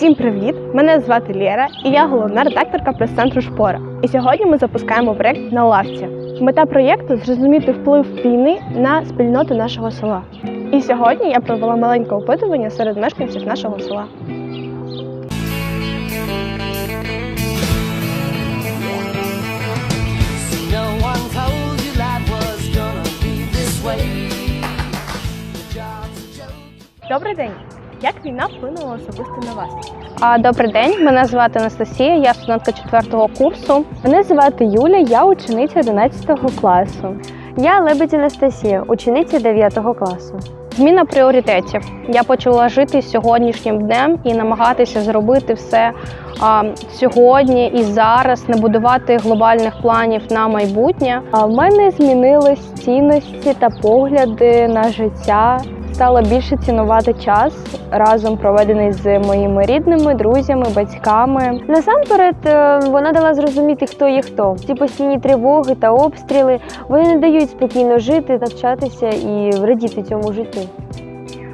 Всім привіт! Мене звати Лєра і я головна редакторка прес-центру Шпора. І сьогодні ми запускаємо проєкт на лавці. Мета проєкту зрозуміти вплив війни на спільноту нашого села. І сьогодні я провела маленьке опитування серед мешканців нашого села. Добрий день! Як війна вплинула особисто на вас? А, Добрий день, мене звати Анастасія, я студентка 4 курсу. Мене звати Юля, я учениця 11 класу. Я Лебедь Анастасія, учениця 9 класу. Зміна пріоритетів. Я почала жити сьогоднішнім днем і намагатися зробити все а, сьогодні і зараз, не будувати глобальних планів на майбутнє. А в мене змінились цінності та погляди на життя. Стала більше цінувати час разом проведений з моїми рідними, друзями, батьками. Насамперед, е, вона дала зрозуміти, хто є хто. Ці постійні тривоги та обстріли вони не дають спокійно жити, навчатися і радіти цьому життю.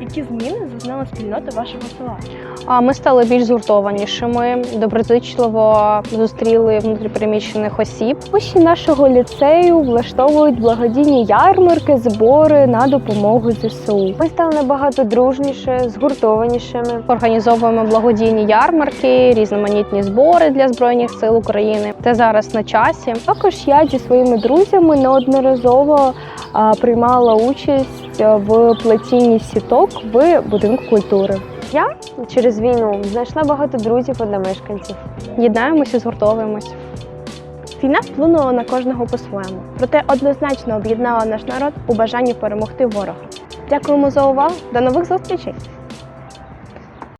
Які зміни зазнала спільнота вашого села? Ми стали більш згуртованішими, доброзичливо зустріли внутріпереміщених осіб. Учні нашого ліцею влаштовують благодійні ярмарки, збори на допомогу ЗСУ. Ми стали набагато дружніше, згуртованішими. Організовуємо благодійні ярмарки, різноманітні збори для збройних сил України. Це зараз на часі. Також я зі своїми друзями неодноразово приймала участь в плетінні сіток в будинку культури. Я через війну знайшла багато друзів для мешканців. Єднаємося, згуртовуємось. Війна вплинула на кожного по-своєму, проте однозначно об'єднала наш народ у бажанні перемогти ворога. Дякуємо за увагу. До нових зустрічей!